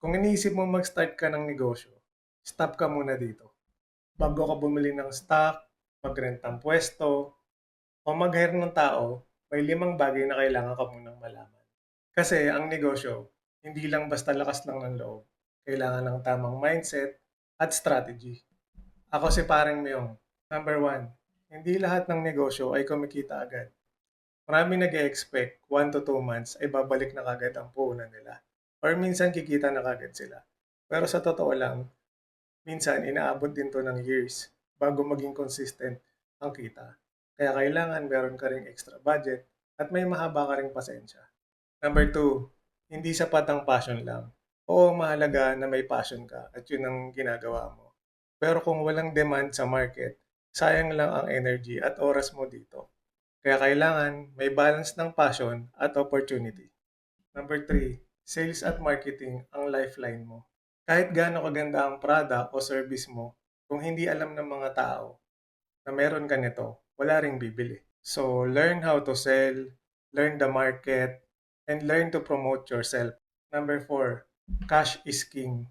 Kung iniisip mo mag-start ka ng negosyo, stop ka muna dito. Bago ka bumili ng stock, mag-rent ng pwesto, o mag-hire ng tao, may limang bagay na kailangan ka munang malaman. Kasi ang negosyo, hindi lang basta lakas lang ng loob. Kailangan ng tamang mindset at strategy. Ako si Pareng Myong. Number one, hindi lahat ng negosyo ay kumikita agad. Maraming nag expect 1 to 2 months ay babalik na kagad ang puhunan nila. Or minsan kikita na kagad sila. Pero sa totoo lang, minsan inaabot din to ng years bago maging consistent ang kita. Kaya kailangan meron ka ring extra budget at may mahaba ka ring pasensya. Number two, hindi sapat ang passion lang. Oo, mahalaga na may passion ka at yun ang ginagawa mo. Pero kung walang demand sa market, sayang lang ang energy at oras mo dito. Kaya kailangan may balance ng passion at opportunity. Number three, sales at marketing ang lifeline mo. Kahit gaano kaganda ang product o service mo, kung hindi alam ng mga tao na meron ka nito, wala ring bibili. So, learn how to sell, learn the market, and learn to promote yourself. Number four, cash is king.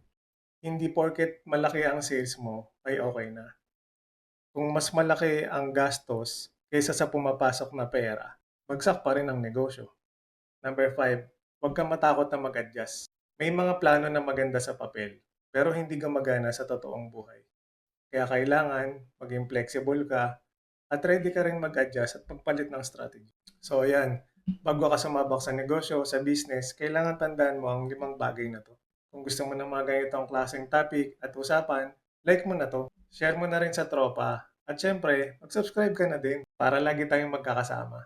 Hindi porket malaki ang sales mo ay okay na. Kung mas malaki ang gastos kaysa sa pumapasok na pera, bagsak pa rin ang negosyo. Number five, huwag kang matakot na mag-adjust. May mga plano na maganda sa papel, pero hindi gumagana sa totoong buhay. Kaya kailangan maging flexible ka at ready ka rin mag-adjust at magpalit ng strategy. So ayan, bago ka sumabak sa negosyo, sa business, kailangan tandaan mo ang limang bagay na to. Kung gusto mo ng mga ganitong klaseng topic at usapan, like mo na to, share mo na rin sa tropa, at syempre, mag-subscribe ka na din para lagi tayong magkakasama.